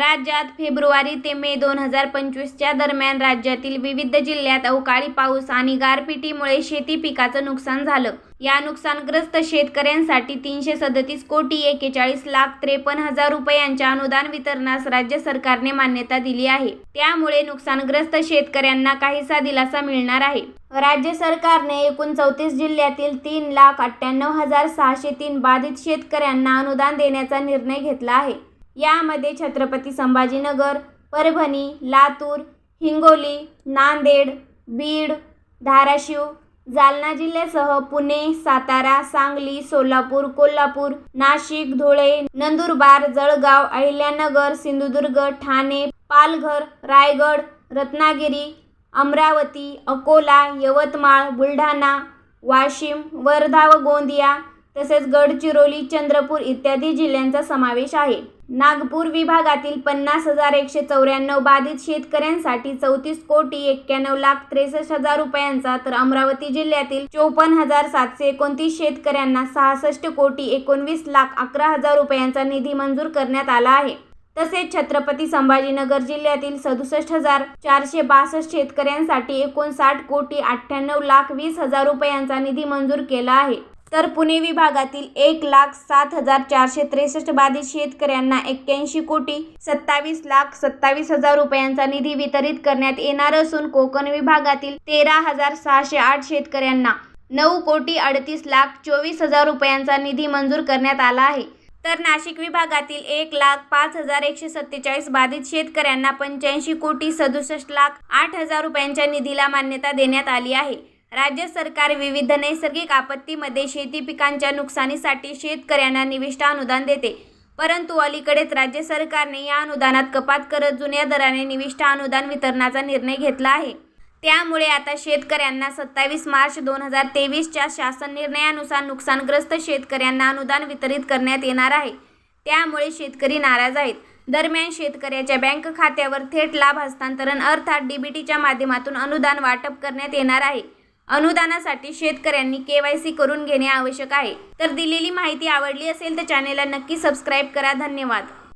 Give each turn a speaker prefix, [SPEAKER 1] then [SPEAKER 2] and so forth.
[SPEAKER 1] राज्यात फेब्रुवारी ते मे दोन हजार पंचवीसच्या दरम्यान राज्यातील विविध जिल्ह्यात अवकाळी पाऊस आणि गारपिटीमुळे शेती पिकाचं नुकसान झालं. या नुकसानग्रस्त शेतकऱ्यांसाठी तीनशे सदतीस कोटी एकेचाळीस लाख त्रेपन्न हजार रुपयांच्या अनुदान वितरणास राज्य सरकारने मान्यता दिली आहे. त्यामुळे नुकसानग्रस्त शेतकऱ्यांना काहीसा दिलासा मिळणार आहे. राज्य सरकारने एकूण चौतीस जिल्ह्यातील तीन लाख अठ्ठ्याण्णव हजार सहाशे तीन बाधित शेतकऱ्यांना अनुदान देण्याचा निर्णय घेतला आहे. यामध्ये छत्रपती संभाजीनगर परभणी लातूर हिंगोली नांदेड बीड धाराशिव जालना जिल्ह्यासह पुणे सातारा सांगली सोलापूर कोल्हापूर नाशिक धुळे नंदुरबार जळगाव अहिल्यानगर सिंधुदुर्ग ठाणे पालघर रायगड रत्नागिरी अमरावती अकोला यवतमाळ बुलढाणा वाशिम वर्धा व गोंदिया तसेच गडचिरोली चंद्रपूर इत्यादी जिल्ह्यांचा समावेश आहे. नागपूर विभागातील पन्नास हजार एकशे चौऱ्याण्णव बाधित शेतकऱ्यांसाठी चौतीस कोटी एक्क्याण्णव लाख त्रेसष्ट हजार रुपयांचा तर अमरावती जिल्ह्यातील चोपन्न हजार सातशे एकोणतीस शेतकऱ्यांना सहासष्ट कोटी एकोणवीस लाख अकरा हजार रुपयांचा निधी मंजूर करण्यात आला आहे. तसेच छत्रपती संभाजीनगर जिल्ह्यातील सदुसष्ट हजार चारशे बासष्ट शेतकऱ्यांसाठी एकोणसाठ कोटी अठ्ठ्याण्णव लाख वीस हजार रुपयांचा निधी मंजूर केला आहे. तर पुणे विभागातील एक लाख सात हजार चारशे त्रेसष्ट बाधित शेतकऱ्यांना एक्क्याऐंशी कोटी सत्तावीस लाख सत्तावीस हजार रुपयांचा निधी वितरित करण्यात येणार असून कोकण विभागातील तेरा हजार सहाशे आठ शेतकऱ्यांना नऊ कोटी अडतीस लाख चोवीस हजार रुपयांचा निधी मंजूर करण्यात आला आहे. तर नाशिक विभागातील एक लाख पाच हजार एकशे सत्तेचाळीस बाधित शेतकऱ्यांना पंच्याऐंशी कोटी सदुसष्ट लाख आठ हजार रुपयांच्या निधीला मान्यता देण्यात आली आहे. राज्य सरकार विविध नैसर्गिक आपत्तीमध्ये शेती पिकांच्या नुकसानीसाठी शेतकऱ्यांना निविष्ट अनुदान देते. परंतु अलीकडेच राज्य सरकारने या अनुदानात कपात करत जुन्या दराने निविष्ट अनुदान वितरणाचा निर्णय घेतला आहे. त्यामुळे आता शेतकऱ्यांना सत्तावीस मार्च दोन हजार तेवीसच्या शासन निर्णयानुसार नुकसानग्रस्त शेतकऱ्यांना अनुदान वितरित करण्यात येणार आहे. त्यामुळे शेतकरी नाराज आहेत. दरम्यान शेतकऱ्याच्या बँक खात्यावर थेट लाभ हस्तांतरण अर्थात डीबीटीच्या माध्यमातून अनुदान वाटप करण्यात येणार आहे. अनुदानासाठी शेतकऱ्यांनी केवायसी करून घेणे आवश्यक आहे. तर दिलेली माहिती आवडली असेल तर चॅनेलला नक्की सबस्क्राईब करा. धन्यवाद.